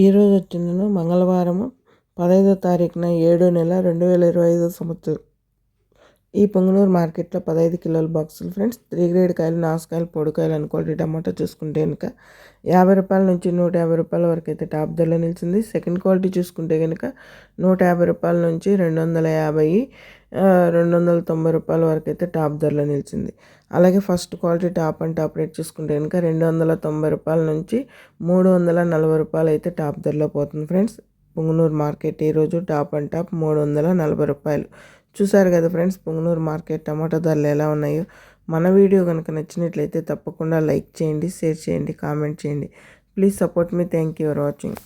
ఈరోజు వచ్చిందను మంగళవారము పదహైదో తారీఖున ఏడో నెల రెండు వేల ఇరవై ఐదో సంవత్సరం. ఈ పొంగనూరు మార్కెట్లో పదహైదు కిలోల బాక్సులు ఫ్రెండ్స్ త్రీ గ్రేడ్ కాయలు నాసుకాయలు పొడికాయలు అనుకోండి టమాటా చూసుకుంటే కనుక యాభై రూపాయల నుంచి నూట యాభై రూపాయల వరకు అయితే టాప్ ధరలో నిలిచింది. సెకండ్ క్వాలిటీ చూసుకుంటే కనుక నూట యాభై రూపాయల నుంచి రెండు వందల యాభై రెండు వందల తొంభై రూపాయల వరకు అయితే టాప్ ధరలో నిలిచింది. అలాగే first quality top and top rate చూసుకుంటే కనుక రెండు వందల తొంభై రూపాయల నుంచి మూడు వందల నలభై రూపాయలు అయితే టాప్ ధరలో పోతుంది ఫ్రెండ్స్. పుంగనూరు మార్కెట్ ఈరోజు టాప్ అండ్ టాప్ మూడు వందల నలభై రూపాయలు. చూసారు కదా ఫ్రెండ్స్ పుంగనూరు మార్కెట్ టమాటో ధరలు ఎలా ఉన్నాయో. మన వీడియో కనుక నచ్చినట్లయితే తప్పకుండా లైక్ చేయండి షేర్ చేయండి కామెంట్ చేయండి. Please support me. Thank you for watching.